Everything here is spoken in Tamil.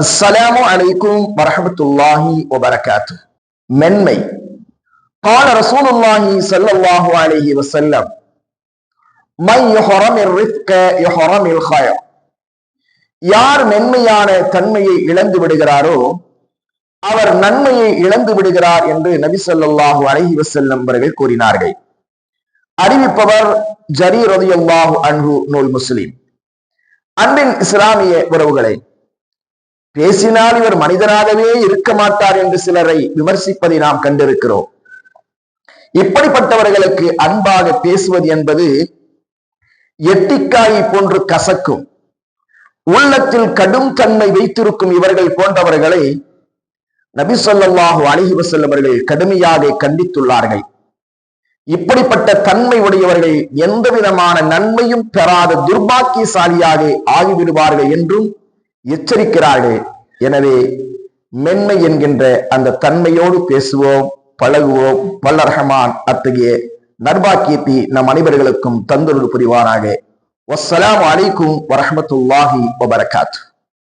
அஸ்ஸலாமு அலைக்கும் வரஹமத்துல்லாஹி வபரகாத்து மென்மை قال رسول الله صلى الله عليه وسلم من يحرم الرفق يحرم الخير யார் மென்மையான தன்மையை இழந்து விடுகிறாரோ அவர் நன்மையை இழந்து விடுகிறார் என்று நபி ஸல்லல்லாஹு அலைஹி வஸல்லம் அவர்கள் கூறினார்கள் அறிவிப்பவர் ஜரீர் ரலியல்லாஹு அன்ஹு நூல் முஸ்லிம் அன்பின் இஸ்லாமிய உறவுகளை பேசினால் இவர் மனிதராகவே இருக்க மாட்டார் என்று சிலரை விமர்சிப்பதை நாம் கண்டிருக்கிறோம். இப்படிப்பட்டவர்களுக்கு அன்பாக பேசுவது என்பது எட்டிக்காயை போன்று கசக்கும். உள்ளத்தில் கடும் தன்மை வைத்திருக்கும் இவர்கள் போன்றவர்களை நபி சொல்லாஹு அழகி வசல்லவர்கள் கடுமையாக கண்டித்துள்ளார்கள். இப்படிப்பட்ட தன்மை உடையவர்கள் எந்த விதமான நன்மையும் பெறாத துர்பாக்கியசாலியாக ஆகிவிடுவார்கள் என்றும் எச்சரிக்கிறார்கள் எனவே மென்மை என்கின்ற அந்த தன்மையோடு பேசுவோம் பழகுவோம். வல்ல ரஹமான் அத்தகைய நர்பாக்கியத்தை நம் அனைவர்களுக்கும் தந்தொருள் புரிவாராக வசலாம் அலைக்கும் வரமத்துல்லாஹி வபரகாத்து.